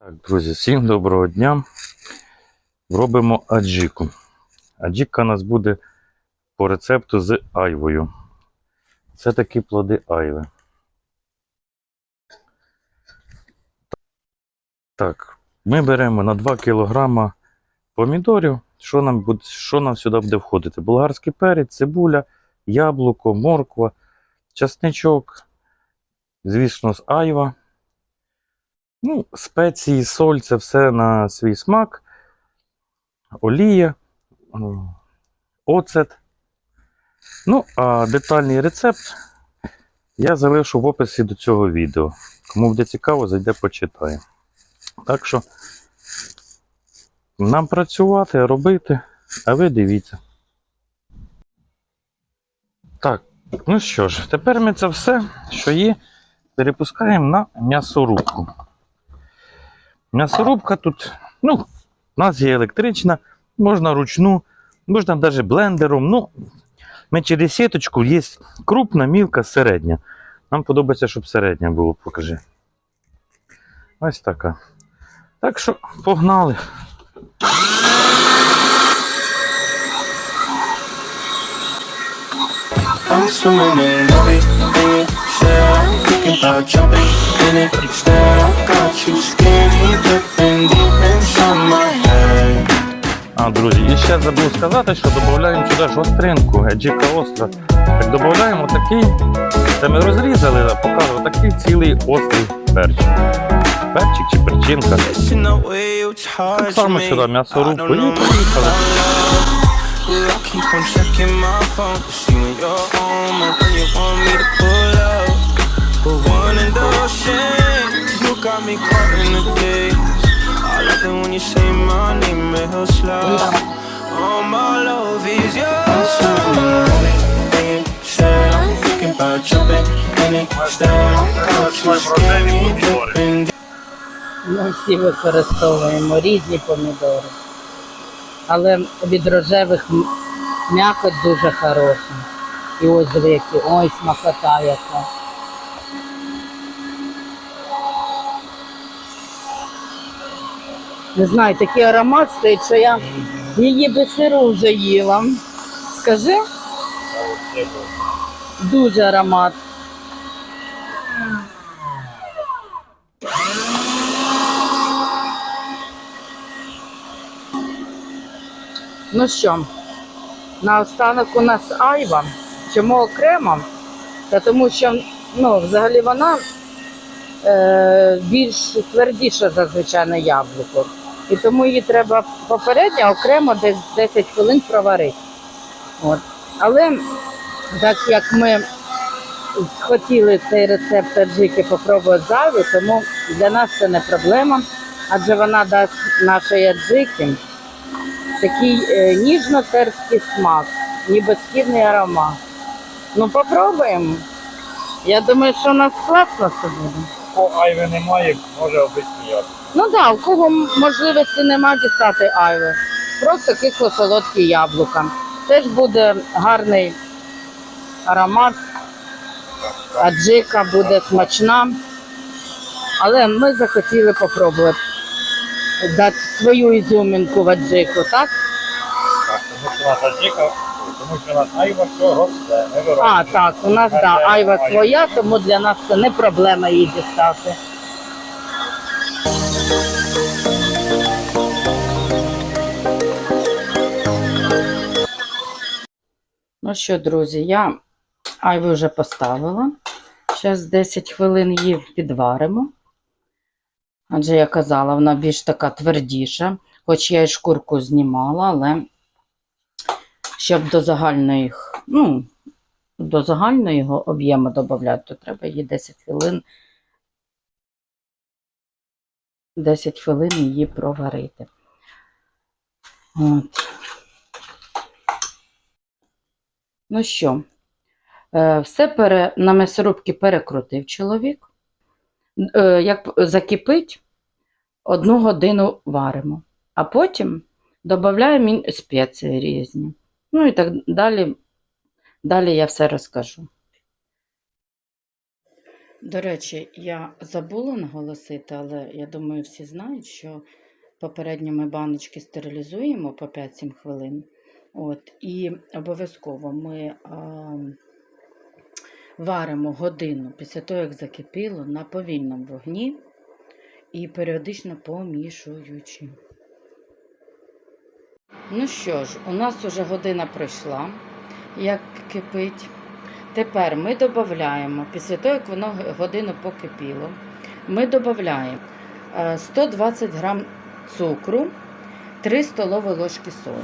Так, друзі, всім доброго дня. Робимо аджіку. Аджіка у нас буде по рецепту з айвою. Це такі плоди айви. Так, ми беремо на 2 кг помідорів. Що нам, буде, що нам сюди буде входити? Болгарський перець, цибуля, яблуко, морква, часничок, звісно, з айва. Ну, спеції, соль це все на свій смак, олія, оцет. Ну, а детальний рецепт я залишу в описі до цього відео. Кому буде цікаво, зайде почитає. Так що нам працювати, робити, а ви дивіться. Так, ну що ж, тепер ми це все, що є, перепускаємо на м'ясорубку. М'ясорубка тут, ну, у нас є електрична, можна ручну, можна навіть блендером. Ну, ми через сіточку є крупна, мілка, середня. Нам подобається, щоб середня було, покажи. Ось така. Так що погнали. I'm swimming in it, in it. Said I'm thinking about jumping in it. I got you skinny А, друзі, і ще забув сказати, що додаємо сюди гостринку, еджіка остра. Так додаємо такий, це ми розрізали, покажу, такий цілий острий перчик. Перчик чи перчинка. Так само сюди м'ясорубку і поїхали. But got me caught in the days. I love it when you say my name real slow. All my love is yours. Said I'm thinking about jumping in it. Instead, I got you skinny dipping Ми всі використовуємо різні помідори. Але від рожевих м'якоть дуже хороша. І ось які, ой, смакота яка. Не знаю, такий аромат стоїть, що я її би сиру вже їла. Скажи? Дуже аромат. Ну що, наостанок у нас айва. Чому окремо? Та тому що ну, взагалі вона більш твердіша за звичайне яблуко. І тому її треба попередньо окремо десь 10 хвилин проварити. От. Але так як ми хотіли цей рецепт аджики попробувати з тому для нас це не проблема, адже вона дасть нашій аджики такий е, ніжно-терпкий смак, ніби східний аромат. Ну, попробуємо. Я думаю, що у нас класно це буде. По айви немає, може обичні яблуко. Ну так, да, у кого можливості нема дістати айви. Просто кисло солодкі яблука. Теж буде гарний аромат, аджика буде смачна. Але ми захотіли попробувати дати свою ізюмінку в аджику, так? Так, тому що у нас аджика, тому що у нас айва що росте, не вирощує. А, так, у нас да, айва своя, тому для нас це не проблема її дістати. Ну що, друзі, я айву вже поставила. Зараз 10 хвилин її підваримо. Адже я казала, вона більш така твердіша, хоч я і шкурку знімала, але щоб до загальної, ну, до загального об'єму додати, то треба її 10 хвилин 10 хвилин її проварити. От. Ну що, е, все пере, на м'ясорубці перекрутив чоловік. Е, Як закипить, одну годину варимо, а потім додаємо спеції різні. Ну і так далі. Далі я все розкажу. До речі, я забула наголосити, але я думаю, всі знають, що попередньо ми баночки стерилізуємо по 5-7 хвилин. От, і обов'язково ми а, варимо годину після того, як закипіло, на повільному вогні і періодично помішуючи. Ну що ж, у нас вже година пройшла, як кипить. Тепер ми додаємо, після того, як воно годину покипіло, ми додаємо 120 грам цукру, 3 столові ложки солі.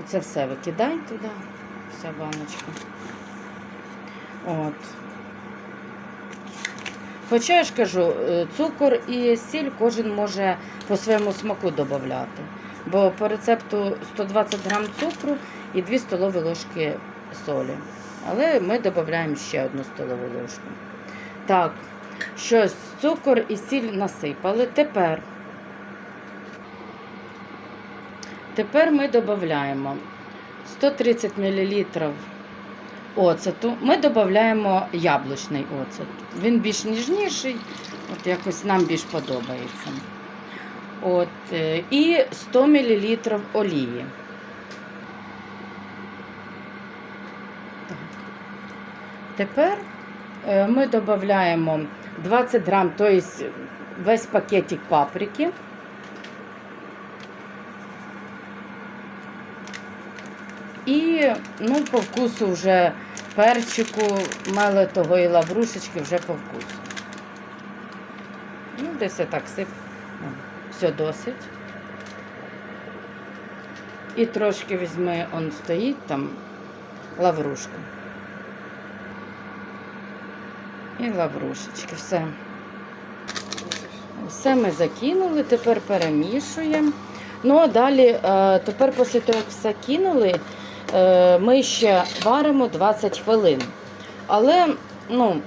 Оце все викидай туди, вся баночка. От. Хоча я ж кажу, е, цукор і сіль кожен може по своєму смаку додати. Бо по рецепту 120 грам цукру і 2 столові ложки солі. Але ми додаємо ще одну столову ложку. Так, щось, цукор і сіль насипали. Тепер, тепер ми додаємо 130 мл оцету. Ми додаємо яблучний оцет. Він більш ніжніший, от якось нам більш подобається. От, е, і 100 мл олії. Так. Тепер е, ми додаємо 20 грам, тобто весь пакетик паприки. І ну, по вкусу вже перчику, мелитого і лаврушечки вже по вкусу. Ну, десь так сип. Все досить. І трошки візьми, он стоїть там лаврушка. І лаврушечки, все. Все ми закинули, тепер перемішуємо. Ну а далі, е, тепер після того, як все кинули, е, ми ще варимо 20 хвилин. Але ну,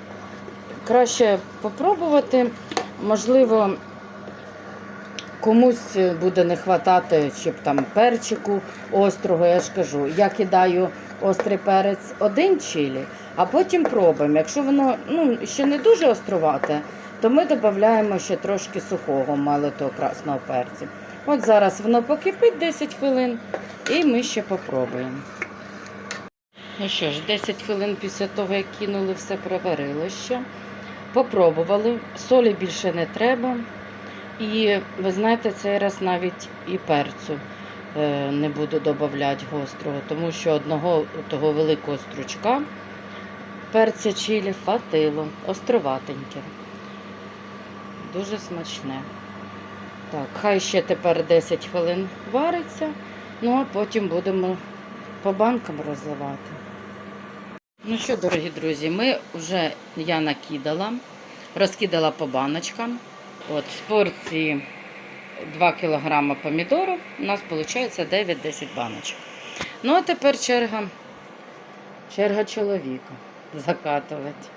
краще попробувати. Можливо, комусь буде не вистачати, щоб там перчику острого, я ж кажу. Я кидаю острий перець один чилі, а потім пробуємо. Якщо воно ну, ще не дуже острувате, то ми додаємо ще трошки сухого малитого красного перцю. От зараз воно покипить 10 хвилин і ми ще попробуємо. Ну що ж, 10 хвилин після того, як кинули, все проварило. Попробували, солі більше не треба. І ви знаєте, цей раз навіть і перцю е, не буду додавати гострого, тому що одного того великого стручка перця чилі фатило, островатеньке. Дуже смачне. Так, хай ще тепер 10 хвилин вариться, ну а потім будемо по банкам розливати. Ну що, дорогі друзі, ми вже я накидала, розкидала по баночкам. От, з порції 2 кг помідору у нас виходить 9-10 баночок. Ну, а тепер черга, черга чоловіка закатувати.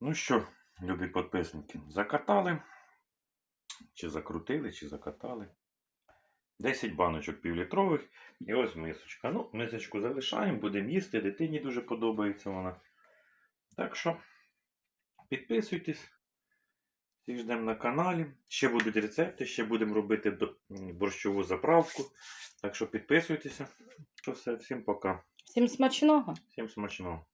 Ну що, любі підписники, закатали, чи закрутили, чи закатали. 10 баночок півлітрових і ось мисочка. Ну, мисочку залишаємо, будемо їсти. Дитині дуже подобається вона. Так що підписуйтесь. Всіх ждемо на каналі. Ще будуть рецепти, ще будемо робити борщову заправку. Так що підписуйтеся. Що все, всім пока. Всім смачного! Всім смачного.